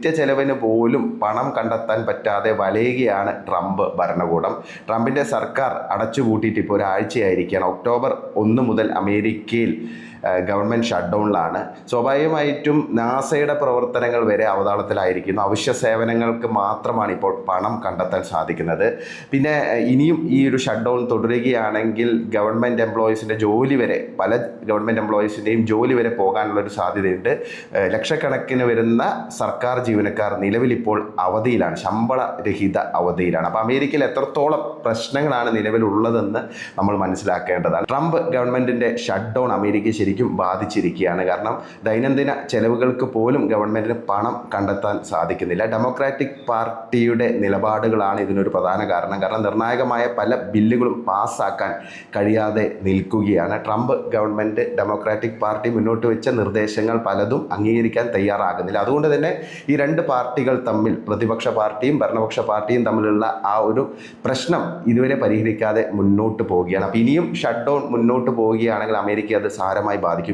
നിത്യ ചെലവിന് പോലും പണം കണ്ടെത്താൻ പറ്റാതെ വലയുകയാണ് ട്രംപ് ഭരണകൂടം. ട്രംപിന്റെ സർക്കാർ അടച്ചുപൂട്ടിയിട്ട് ഇപ്പോൾ ഒരാഴ്ചയായിരിക്കുകയാണ്. ഒക്ടോബർ ഒന്ന് മുതൽ അമേരിക്കയിൽ ഗവൺമെന്റ് ഷട്ട് ഡൗണിലാണ് സ്വാഭാവികമായിട്ടും നാസയുടെ പ്രവർത്തനങ്ങൾ വരെ അവതാളത്തിലായിരിക്കുന്നു. അവശ്യ സേവനങ്ങൾക്ക് മാത്രമാണ് ഇപ്പോൾ പണം കണ്ടെത്താൻ സാധിക്കുന്നത്. പിന്നെ ഇനിയും ഈ ഒരു ഷട്ട് ഡൗൺ തുടരുകയാണെങ്കിൽ ഗവൺമെന്റ് എംപ്ലോയീസിന്റെ ജോലി വരെ പല ഗവൺമെന്റ് എംപ്ലോയീസിന്റെയും ജോലി വരെ പോകാനുള്ളൊരു സാധ്യതയുണ്ട്. ലക്ഷക്കണക്കിന് വരുന്ന സർക്കാർ ജീവനക്കാർ നിലവിലിപ്പോൾ അവധിയിലാണ് ശമ്പള രഹിത അവധിയിലാണ്. അപ്പോൾ അമേരിക്കയിൽ എത്രത്തോളം പ്രശ്നങ്ങളാണ് നിലവിലുള്ളതെന്ന് നമ്മൾ മനസ്സിലാക്കേണ്ടതാണ്. ട്രംപ് ഗവൺമെന്റിന്റെ ഷട്ട് ഡൗൺ അമേരിക്കയെ ശരിക്കും ബാധിച്ചിരിക്കുകയാണ്. കാരണം ദൈനംദിന ചെലവുകൾക്ക് പോലും ഗവൺമെന്റിന് പണം കണ്ടെത്താൻ സാധിക്കുന്നില്ല. ഡെമോക്രാറ്റിക് പാർട്ടിയുടെ നിലപാടുകളാണ് ഇതിനൊരു പ്രധാന കാരണം. കാരണം നിർണായകമായ പല ബില്ലുകളും പാസ്സാക്കാൻ കഴിയാതെ നിൽക്കുകയാണ്. ട്രംപ് ഗവൺമെന്റ് ഡെമോക്രാറ്റിക് പാർട്ടി മുന്നോട്ട് വെച്ച നിർദ്ദേശങ്ങൾ പലതും അംഗീകരിക്കാൻ തയ്യാറാകുന്നില്ല. അതുകൊണ്ട് തന്നെ ഈ രണ്ട് പാർട്ടികൾ തമ്മിൽ പ്രതിപക്ഷ പാർട്ടിയും ഭരണപക്ഷ പാർട്ടിയും തമ്മിലുള്ള ആ ഒരു പ്രശ്നം ഇതുവരെ പരിഹരിക്കാതെ മുന്നോട്ട് പോവുകയാണ്. അപ്പോൾ ഇനിയും ഷട്ട് ഡൗൺ മുന്നോട്ട് പോവുകയാണെങ്കിൽ അമേരിക്ക അത് സാരമായി ബാധിക്കും.